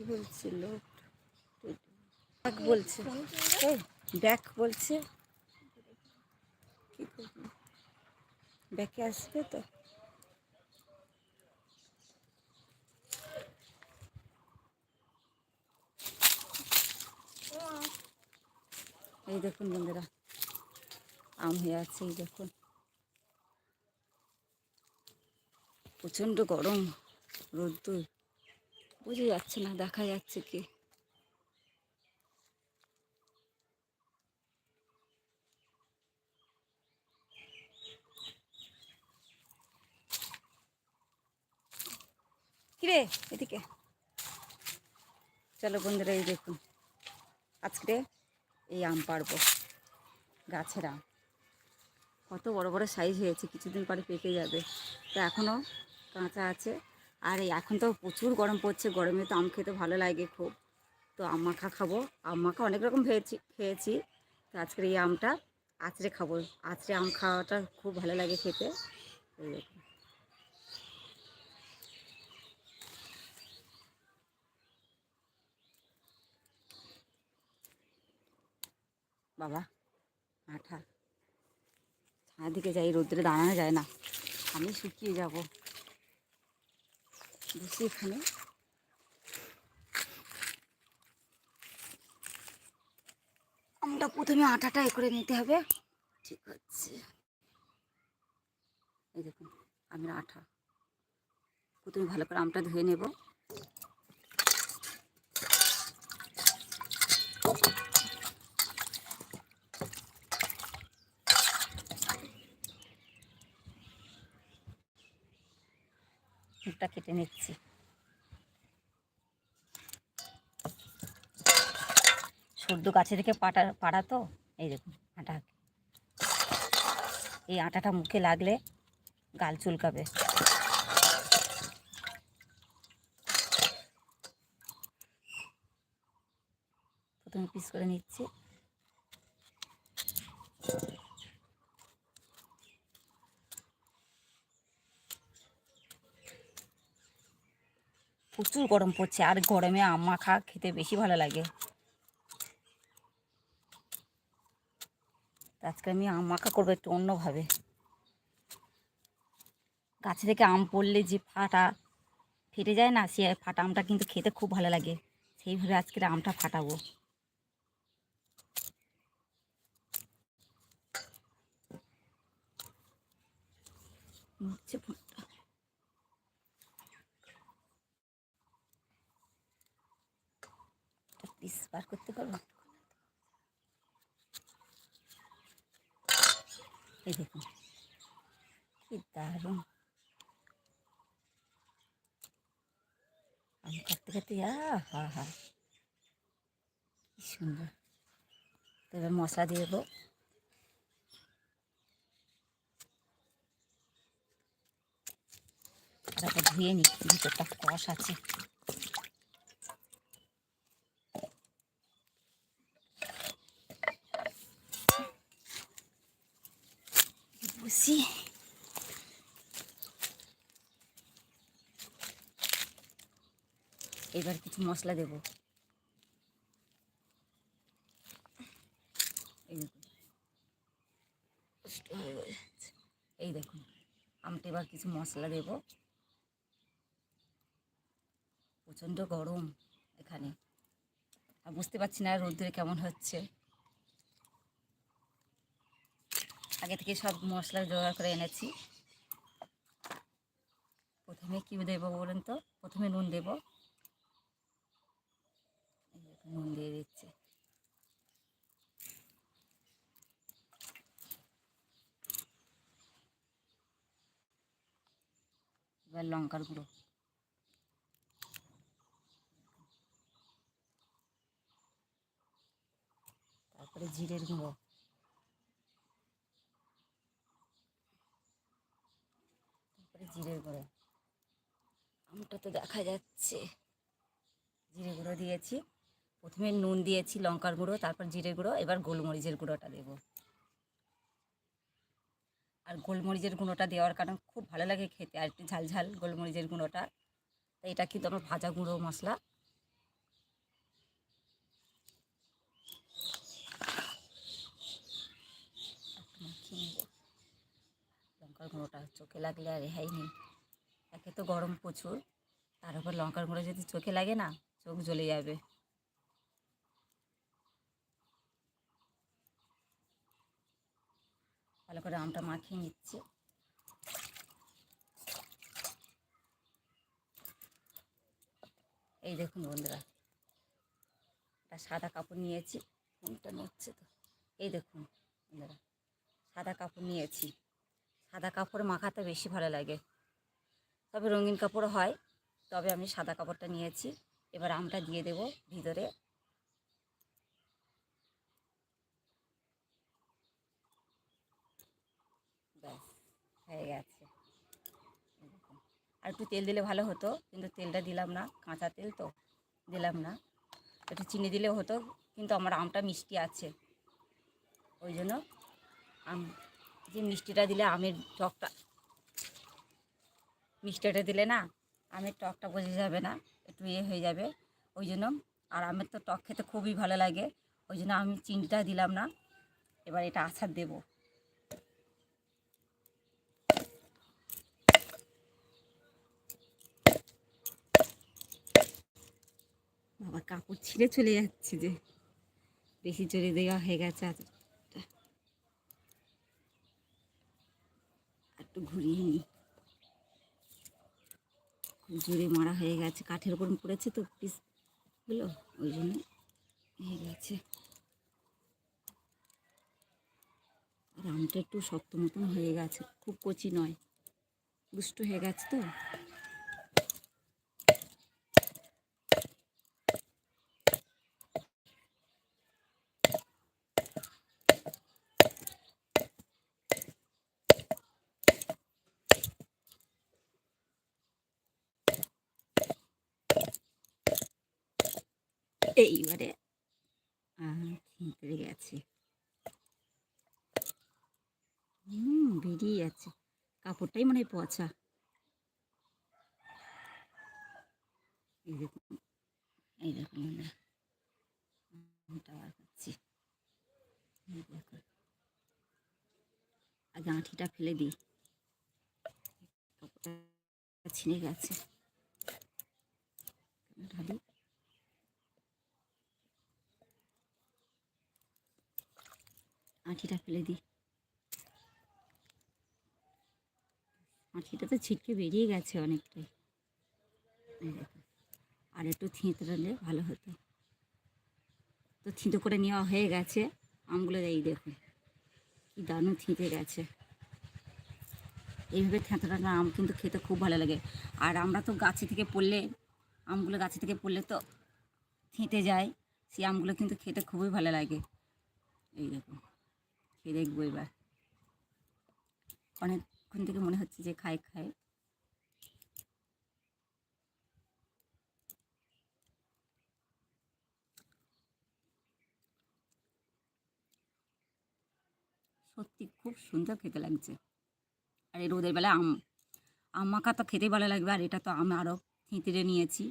কি বলছিল ব্যাক বলছে। ব্যাক বলছে। কি ব্যাকে আসবে তো? এই দেখুন বন্ধুরা, আম হয়ে আছে, এই দেখুন। প্রচণ্ড গরম, রোদ্দুর। বোঝা যাচ্ছে না, দেখা যাচ্ছে কি। কিরে, এদিকে। চলো বন্ধুরা, এই দেখুন। আজকে এই আম পারব গাছের আম। কত বড় বড় সাইজ হয়েছে, কিছুদিন পরে পেকে যাবে। তো এখনও কাঁচা আছে আর এখন তো প্রচুর গরম পড়ছে, গরমে তো আম খেতে ভালো লাগে খুব। তো আম মাখা খাব আম মাখা অনেক রকম খেয়েছি খেয়েছি। তো আজকের এই আমটা আঁচড়ে খাব। আঁচড়ে আম খাওয়াটা খুব ভালো লাগে খেতে। বাবা আঠা ছায়া দিকে যাই, রোদ্রে দাঁড়ানো যায় না। আমি শুকিয়ে যাব। বসি এখানে। আমরা প্রথমে আটাটা এ করে নিতে হবে। ঠিক আছে। এই দেখুন, আমরা আঠা। প্রথমে ভালো করে আমটা ধুয়ে নেব। কেটে নিচ্ছি। সর্দ গাছে থেকে পাটা, পাড়া তো? এই দেখুন, আটা। এই আটাটা মুখে লাগলে গাল চুলকাবে। প্রথমে পিস করে নিচ্ছি। প্রচুর গরম পড়ছে, আর গরমে আম মাখা খেতে বেশি ভালো লাগে। আজকে আমি আম মাখা করব একটু অন্যভাবে। গাছে থেকে আম পড়লে যে ফাটা ফেটে যায় না, সে ফাটা আমটা কিন্তু খেতে খুব ভালো লাগে। সেইভাবে আজকের আমটা ফাটাবো। হচ্ছে ফোনটা পিস বার করতে পারব এই দেখুন, কি দারুণ। আম কাটতে কাটতে হা হা। কি সুন্দর। তবে মশলা দিয়ে দেবো। ধুয়ে নিই ভিতরটা কষ আছে। বসি এবার কিছু মশলা দেব এই দেখুন কষ্ট এই দেখুন আমটা এবার কিছু মশলা দেব প্রচণ্ড গরম এখানে আর বুঝতে পারছি না রোদ্দুরে কেমন হচ্ছে আগে থেকে সব মশলা জোগাড় করে এনেছি। প্রথমে কি দেবো বলুন তো? প্রথমে নুন দেব। নুন দিয়ে দিচ্ছে। এবার লঙ্কার গুঁড়ো। তারপরে জিরের গুঁড়ো। জিরের গুঁড়ো। আমটা তো দেখা যাচ্ছে। জিরে গুঁড়ো দিয়েছি। প্রথমে নুন দিয়েছি, লঙ্কার গুঁড়ো, তারপর জিরে গুঁড়ো, এবার গোলমরিচের গুঁড়োটা দেব। আর গোলমরিচের গুঁড়োটা দেওয়ার কারণ খুব ভালো লাগে খেতে, আর একটু ঝাল ঝাল গোলমরিচের গুঁড়োটা। এটা কিন্তু আমার ভাজা গুঁড়ো মশলা। লঙ্কার গুঁড়োটা চোখে লাগলে আর রেহাই নেই। একে তো গরম প্রচুর, তার উপর লঙ্কার গুঁড়ো যদি চোখে লাগে না, চোখ জ্বলে যাবে। ভালো করে আমটা মাখিয়ে নিচ্ছে। এই দেখুন বন্ধুরা, একটা সাদা কাপড় নিয়েছি ফোনটা নড়ছে তো। এই দেখুন বন্ধুরা, সাদা কাপড় নিয়েছি। সাদা কাপড় মাখাতে বেশি ভালো লাগে। তবে রঙিন কাপড় হয়, তবে আমি সাদা কাপড়টা নিয়েছি। এবার আমটা দিয়ে দেব ভিতরে। ব্যাস, হয়ে গেছে। আর একটু তেল দিলে ভালো হতো, কিন্তু তেলটা দিলাম না, কাঁচা তেল তো দিলাম না। একটু চিনি দিলেও হতো, কিন্তু আমার আমটা মিষ্টি আছে। ওই জন্য আম যে মিষ্টিটা দিলে আমের টকটা, মিষ্টিটা দিলে না আমের টকটা বোঝা যাবে না, একটু ইয়ে হয়ে যাবে। ওই জন্য, আর আমের তো টক খেতে খুবই ভালো লাগে, ওই জন্য আমি চিনিটা দিলাম না, এবার এটা আচার দেবো। বাবা, কাপড় ছিঁড়ে চলে যাচ্ছে যে, বেশি জোরে দেওয়া হয়ে গেছে আচারটা। একটু ঘুরিয়ে নিই। জোরে মারা হয়ে গেছে, কাঠের ওপর পড়েছে তো পিসগুলো ওই জন্য হয়ে গেছে। আর আমটা একটু শক্ত মতন হয়ে গেছে, খুব কচি নয়, দুষ্ট হয়ে গেছে তো এইবারে ছিঁড়ে গেছে হুম, বেরিয়ে যাচ্ছে কাপড়টাই মনে হয় পচা। এই এই আঁঠিটা ফেলে দিই। কাপড়টা ছিঁড়ে গেছে। আঁঠিটা ফেলে দিই। আঁঠিটা তো ছিটকে বেরিয়ে গেছে অনেকটাই। আর একটু থিঁতড়ালে ভালো হতো। তো থিঁতো করে নেওয়া হয়ে গেছে, আমগুলো এই দেখুন কি দারুণ থিঁতে গেছে। এইভাবে থেঁতড়ানো আম কিন্তু খেতে খুব ভালো লাগে। আর আমরা তো গাছে থেকে পড়লে, আমগুলো গাছে থেকে পড়লে তো থিঁতে যায়, সেই আমগুলো কিন্তু খেতে খুবই ভালো লাগে। এই দেখুন খেয়ে দেখব এবার। অনেকক্ষণ থেকে মনে হচ্ছে যে খায় খায় সত্যি খুব সুন্দর খেতে লাগছে। আর এই রোদের বেলা আম আম মাখা তো খেতে ভালো লাগবে, আর এটা তো আমি আরও থিঁতড়ে নিয়েছি।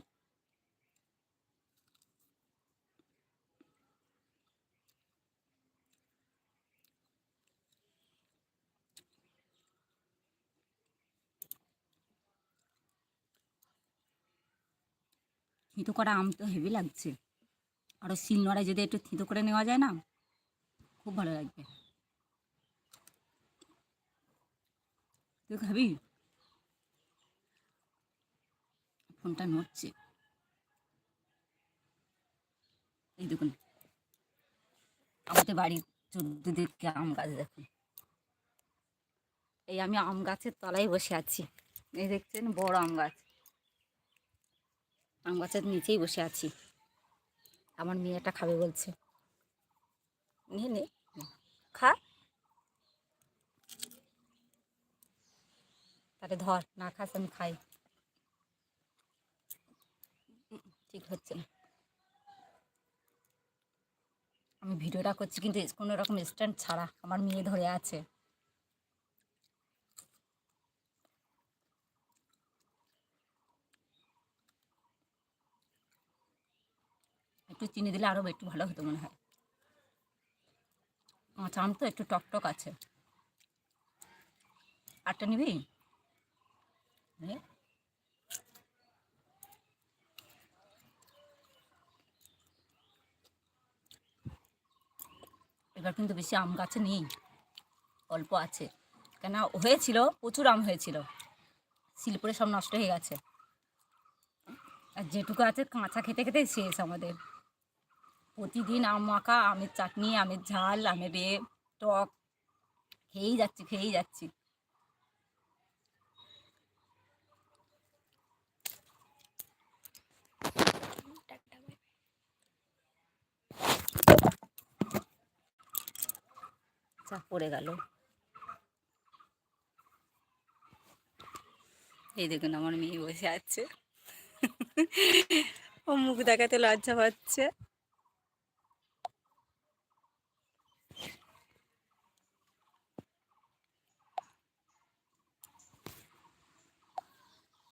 থিঁতো করা আম তো হেভি লাগছে। আরও শিল নোড়ায় যদি একটু থিঁতো করে নেওয়া যায় না, খুব ভালো লাগবে। তুই খাবি? ফোনটা নড়ছে। এই দেখুন, আমাদের বাড়ির চোদ্দদিকে আম গাছ দেখুন। এই আমি আম গাছের তলায় বসে আছি। এই দেখছেন বড় আম গাছ। আম গাছের নিচেই বসে আছি। আমার মেয়েটা খাবে বলছে। নে নে। খা। তাহলে ধর, না খাস আমি খাই। ঠিক হচ্ছে। না আমি ভিডিওটা করছি, কিন্তু কোনো রকম স্ট্যান্ড ছাড়া। আমার মেয়ে ধরে আছে। একটু চিনি দিলে আরও একটু ভালো হতো মনে হয়। কাঁচা আম তো একটু টক টক আছে। আটটা নিবি? এবার কিন্তু বেশি আম গাছে নেই, অল্প আছে। কেন হয়েছিল, প্রচুর আম হয়েছিল। শিলপুরে সব নষ্ট হয়ে গেছে। আর যেটুকু আছে কাঁচা খেতে খেতে শেষ আমাদের। প্রতিদিন আম মাখা আমের চাটনি, আমের ঝাল, আমের এ টক, খেয়েই যাচ্ছি খেয়েই যাচ্ছি। চা পড়ে গেল। এই দেখুন, আমার মেয়ে বসে আছে। ও মুখ দেখাতে লজ্জা পাচ্ছে।